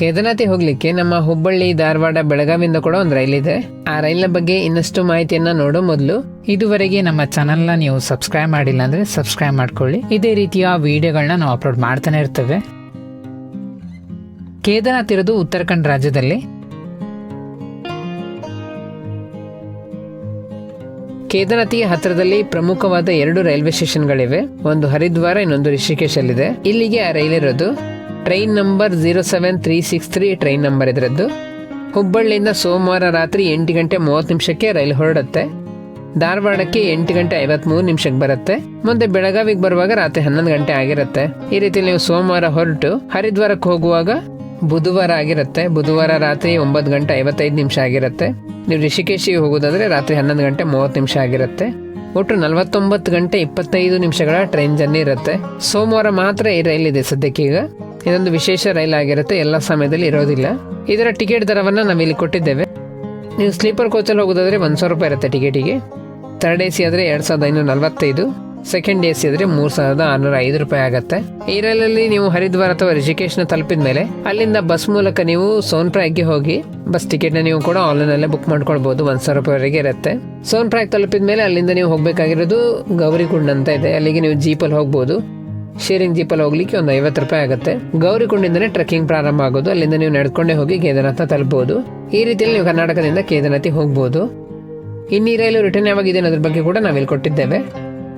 ಕೇದಾರ್ನಾಥಿ ಹೋಗ್ಲಿಕ್ಕೆ ನಮ್ಮ ಹುಬ್ಬಳ್ಳಿ, ಧಾರವಾಡ, ಬೆಳಗಾವಿಯಿಂದ ಕೂಡ ಒಂದು ರೈಲ್ ಇದೆ. ಆ ರೈಲಿನ ಬಗ್ಗೆ ಇನ್ನಷ್ಟು ಮಾಹಿತಿಯನ್ನ ನೋಡೋ ಮೊದಲು. ಇದುವರೆಗೆ ನಮ್ಮ ಚಾನಲ್ನ ನೀವು ಸಬ್ಸ್ಕ್ರೈಬ್ ಮಾಡಿಲ್ಲ ಅಂದ್ರೆ ಸಬ್ಸ್ಕ್ರೈಬ್ ಮಾಡ್ಕೊಳ್ಳಿ. ಇದೇ ರೀತಿಯ ವಿಡಿಯೋಗಳನ್ನ ನಾವು ಅಪ್ಲೋಡ್ ಮಾಡ್ತಾನೆ ಇರ್ತೇವೆ. ಕೇದಾರ್ನಾಥ್ ಇರೋದು ಉತ್ತರಾಖಂಡ್ ರಾಜ್ಯದಲ್ಲಿ. ಕೇದಾರನಾಥಿಗೆ ಹತ್ತಿರದಲ್ಲಿ ಪ್ರಮುಖವಾದ ಎರಡು ರೈಲ್ವೆ ಸ್ಟೇಷನ್ಗಳಿವೆ. ಒಂದು ಹರಿದ್ವಾರ, ಇನ್ನೊಂದು ರಿಷಿಕೇಶ್ ಅಲ್ಲಿದೆ ಇಲ್ಲಿಗೆ ಆ ರೈಲ್ ಇರೋದು. Train number zero seven three six three train number ಇದರದ್ದು. ಹುಬ್ಬಳ್ಳಿಯಿಂದ ಸೋಮವಾರ ರಾತ್ರಿ ಎಂಟು ಗಂಟೆ ಮೂವತ್ತು ನಿಮಿಷಕ್ಕೆ ರೈಲು ಹೊರಡುತ್ತೆ. ಧಾರವಾಡಕ್ಕೆ ಎಂಟು ಗಂಟೆ ಐವತ್ಮೂರು ನಿಮಿಷಕ್ಕೆ ಬರುತ್ತೆ. ಮುಂದೆ ಬೆಳಗಾವಿಗೆ ಬರುವಾಗ ರಾತ್ರಿ ಹನ್ನೊಂದು ಗಂಟೆ ಆಗಿರುತ್ತೆ. ಈ ರೀತಿ ನೀವು ಸೋಮವಾರ ಹೊರಟು ಹರಿದ್ವಾರಕ್ಕೆ ಹೋಗುವಾಗ ಬುಧವಾರ ಆಗಿರುತ್ತೆ. ಬುಧವಾರ ರಾತ್ರಿ ಒಂಬತ್ತು ಗಂಟೆ ಐವತ್ತೈದು ನಿಮಿಷ ಆಗಿರುತ್ತೆ. ನೀವು ರಿಷಿಕೇಶಿಗೆ ಹೋಗೋದಾದರೆ ರಾತ್ರಿ ಹನ್ನೊಂದು ಗಂಟೆ ಮೂವತ್ತು ನಿಮಿಷ ಆಗಿರುತ್ತೆ. ಒಟ್ಟು ನಲವತ್ತೊಂಬತ್ತು ಗಂಟೆ ಇಪ್ಪತ್ತೈದು ನಿಮಿಷಗಳ ಟ್ರೈನ್ ಜರ್ನಿ ಇರುತ್ತೆ. ಸೋಮವಾರ ಮಾತ್ರ ಈ ರೈಲ್ ಇದೆ ಸದ್ಯಕ್ಕೀಗ. ಇದೊಂದು ವಿಶೇಷ ರೈಲ್ ಆಗಿರುತ್ತೆ, ಎಲ್ಲ ಸಮಯದಲ್ಲಿ ಇರೋದಿಲ್ಲ. ಇದರ ಟಿಕೆಟ್ ದರವನ್ನು ನಾವಿಲ್ಲಿ ಕೊಟ್ಟಿದ್ದೇವೆ. ನೀವು ಸ್ಲೀಪರ್ ಕೋಚಲ್ಲಿ ಹೋಗೋದಾದ್ರೆ ಒಂದು ಸಾವಿರ ರೂಪಾಯಿ ಇರುತ್ತೆ ಟಿಕೆಟಿಗೆ. ಥರ್ಡ್ ಎ ಸಿ ಆದರೆ ಎರಡು ಸಾವಿರದ ಐನೂರ ನಲವತ್ತೈದು. ಸೆಕೆಂಡ್ ಎ ಸಿ ಆದರೆ ಮೂರು ಸಾವಿರದ ಆರುನೂರ ಐದು ರೂಪಾಯಿ ಆಗುತ್ತೆ. ಈ ರೈಲಲ್ಲಿ ನೀವು ಹರಿದ್ವಾರ ಅಥವಾ ರಿಷಿಕೇಶ್ನ ತಲುಪಿದ ಮೇಲೆ ಅಲ್ಲಿಂದ ಬಸ್ ಮೂಲಕ ನೀವು ಸೋನ್ಪ್ರಾಗ್ಗೆ ಹೋಗಿ ಬಸ್ ಟಿಕೆಟ್ನ ನೀವು ಕೂಡ ಆನ್ಲೈನಲ್ಲೇ ಬುಕ್ ಮಾಡ್ಕೊಳ್ಬೋದು, ಒಂದು ಸಾವಿರ ರೂಪಾಯಿವರೆಗೆ ಇರುತ್ತೆ. ಸೋನ್ಪ್ರಾಗ್ ತಲುಪಿದ ಮೇಲೆ ಅಲ್ಲಿಂದ ನೀವು ಹೋಗಬೇಕಾಗಿರೋದು ಗೌರಿಗುಂಡ್ ಅಂತ ಇದೆ. ಅಲ್ಲಿಗೆ ನೀವು ಜೀಪಲ್ಲಿ ಹೋಗ್ಬೋದು. ಶೇರಿಂಗ್ ಜೀಪಲ್ಲಿ ಹೋಗ್ಲಿಕ್ಕೆ ಒಂದು ಐವತ್ತು ರೂಪಾಯಿ ಆಗುತ್ತೆ. ಗೌರಿಕುಂಡಿಂದನೇ ಟ್ರೆಕ್ಕಿಂಗ್ ಪ್ರಾರಂಭ ಆಗೋದು. ಅಲ್ಲಿಂದ ನೀವು ನಡ್ಕೊಂಡೇ ಹೋಗಿ ಕೇದಾರನಾಥ ತಲುಪಬಹುದು. ಈ ರೀತಿಯಲ್ಲಿ ನೀವು ಕರ್ನಾಟಕದಿಂದ ಕೇದಾರನಾಥಿ ಹೋಗ್ಬೋದು. ಇನ್ನೀ ರೈಲು ರಿಟರ್ನ್ ಯಾವಾಗಿದೆ ಅನ್ನೋದ್ರ ಬಗ್ಗೆ ಕೂಡ ನಾವಿಲ್ಲಿ ಕೊಟ್ಟಿದ್ದೇವೆ.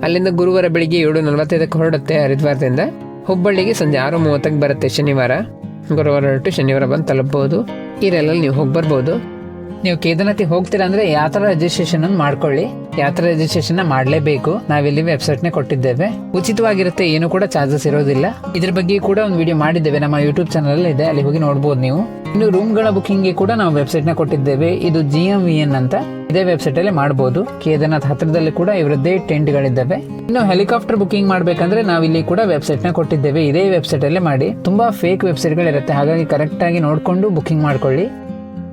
ಅಲ್ಲಿಂದ ಗುರುವಾರ ಬೆಳಿಗ್ಗೆ ಏಳು ನಲವತ್ತೈದಕ್ಕೆ ಹೊರಡುತ್ತೆ ಹರಿದ್ವಾರದಿಂದ. ಹುಬ್ಬಳ್ಳಿಗೆ ಸಂಜೆ ಆರು ಮೂವತ್ತಕ್ಕೆ ಬರುತ್ತೆ ಶನಿವಾರ. ಗುರುವಾರ ಹೊರಟು ಶನಿವಾರ ಬಂದು ತಲುಪಬಹುದು. ಈ ರೈಲಲ್ಲಿ ನೀವು ಹೋಗಿ ಬರ್ಬೋದು. ನೀವು ಕೇದಾರನಾಥಿಗೆ ಹೋಗ್ತೀರಾ ಅಂದರೆ ಯಾತ್ರಾ ರಿಜಿಸ್ಟ್ರೇಷನ್ ಅನ್ನು ಮಾಡ್ಕೊಳ್ಳಿ. ಯಾತ್ರಾ ರಿಜಿಸ್ಟ್ರೇಷನ್ ಮಾಡಲೇಬೇಕು. ನಾವಿಲ್ಲಿ ನ ಕೊಟ್ಟಿದ್ದೇವೆ. ಉಚಿತವಾಗಿರುತ್ತೆ, ಏನು ಕೂಡ ಚಾರ್ಜಸ್ ಇರೋದಿಲ್ಲ. ಇದ್ರ ಬಗ್ಗೆ ಕೂಡ ಒಂದು ವಿಡಿಯೋ ಮಾಡಿದ್ದೇವೆ. ನಮ್ಮ ಯೂಟ್ಯೂಬ್ ಚಾನಲ್ ಇದೆ. ಅಲ್ಲಿ ಹೋಗಿ ನೋಡಬಹುದು ನೀವು. ಇನ್ನು ರೂಮ್ಗಳ ಬುಕಿಂಗ್ಗೆ ಕೂಡ ನಾವು ವೆಬ್ಸೈಟ್ನ ಕೊಟ್ಟಿದ್ದೇವೆ. ಇದು ಜಿ ಎಂ ವಿ ಎನ್ ಅಂತ ಇದೇ ವೆಬ್ಸೈಟ್ ಅಲ್ಲಿ ಮಾಡಬಹುದು ಕೇದಾರ್ನಾಥ್ ಹತ್ರದಲ್ಲಿ ಕೂಡ ಇವರದ್ದೇ ಟೆಂಟ್ಗಳಿದ್ದಾವೆ ಇನ್ನು ಹೆಲಿಕಾಪ್ಟರ್ ಬುಕಿಂಗ್ ಮಾಡ್ಬೇಕಂದ್ರೆ ನಾವಿಲ್ಲಿ ಕೂಡ ವೆಬ್ಸೈಟ್ನ ಕೊಟ್ಟಿದ್ದೇವೆ. ಇದೇ ವೆಬ್ಸೈಟ್ ಅಲ್ಲಿ ಮಾಡಿ. ತುಂಬಾ ಫೇಕ್ ವೆಬ್ಸೈಟ್ ಗಳಿರುತ್ತೆ. ಹಾಗಾಗಿ ಕರೆಕ್ಟ್ ಆಗಿ ನೋಡ್ಕೊಂಡು ಬುಕಿಂಗ್ ಮಾಡ್ಕೊಳ್ಳಿ.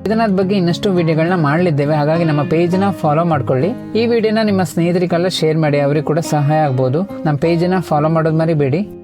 ಇದನ್ನ ಬಗ್ಗೆ ಇನ್ನಷ್ಟು ವಿಡಿಯೋಗಳನ್ನ ಮಾಡಲಿದ್ದೇವೆ. ಹಾಗಾಗಿ ನಮ್ಮ ಪೇಜ್ನ ಫಾಲೋ ಮಾಡ್ಕೊಳ್ಳಿ. ಈ ವಿಡಿಯೋನ ನಿಮ್ಮ ಸ್ನೇಹಿತರಿಗೆಲ್ಲ ಶೇರ್ ಮಾಡಿ, ಅವ್ರಿಗೆ ಕೂಡ ಸಹಾಯ ಆಗ್ಬೋದು. ನಮ್ಮ ಪೇಜ್ನ ಫಾಲೋ ಮಾಡೋದು ಮರಿಬೇಡಿ.